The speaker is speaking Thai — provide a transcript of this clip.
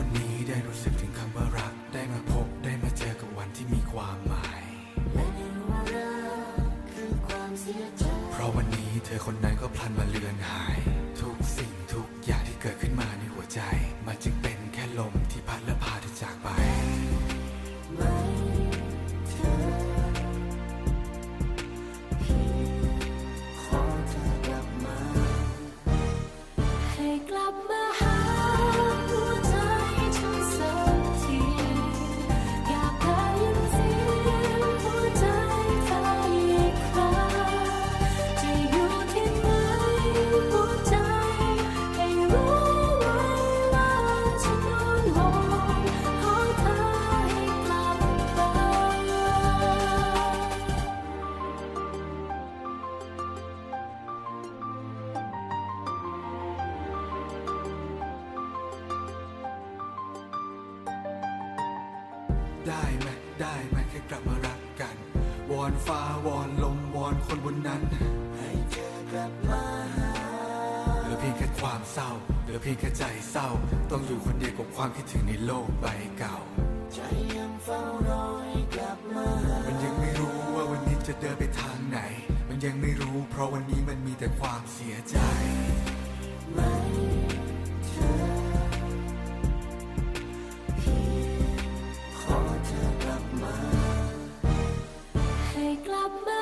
คนนี้ได้รู้สึกถึงคำว่ารัก ได้มาพบได้มาเจอกับวันที่มีความหมาย และได้ว่ารักคือความเสียใจเพราะวันนี้เธอคนนั้นก็พลันมาเลือนหาย ได้ไหมได้ไหมแค่กลับมารักกัน วอนฟ้าวอนลมวอนคนบนนั้น ให้เธอกลับมาหาเหลือเพียงแค่ความเศร้าเหลือเพียงแค่ใจเศร้า ต้องอยู่คนเดียวกับความคิดถึงในโลกใบเก่า ใจยังเฝ้ารอให้กลับมามันยังไม่รู้ว่าวันนี้จะเดินไปทางไหน มันยังไม่รู้ เพราะวันนี้มันมีแต่ความเสียใจ ไม่ got